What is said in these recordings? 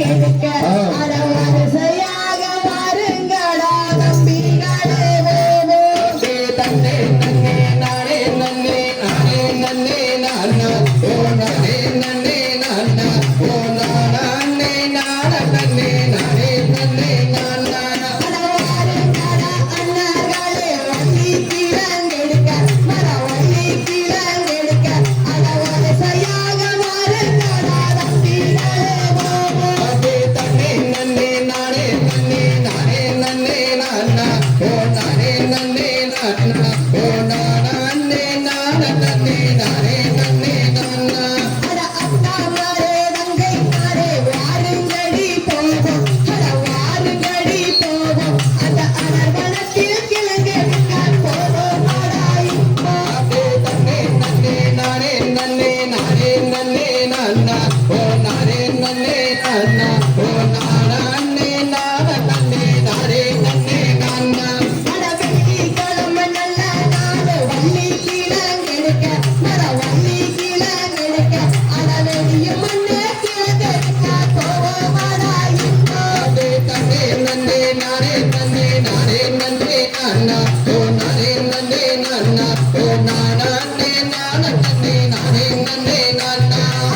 கெடுக்க அதை ನನ್ನೇ ನನ್ನ na na na na na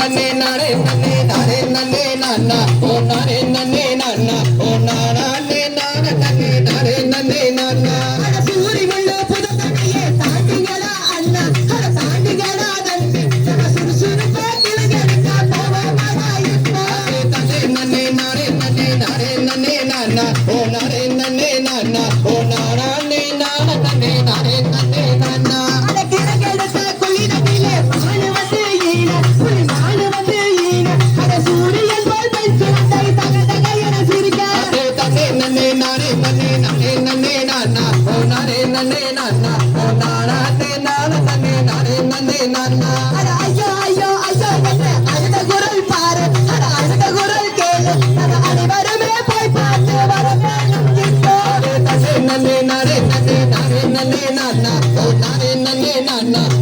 ಮನೆ ನಾಳೆ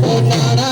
போனானா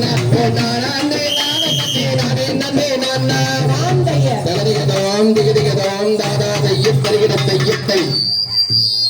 na na na na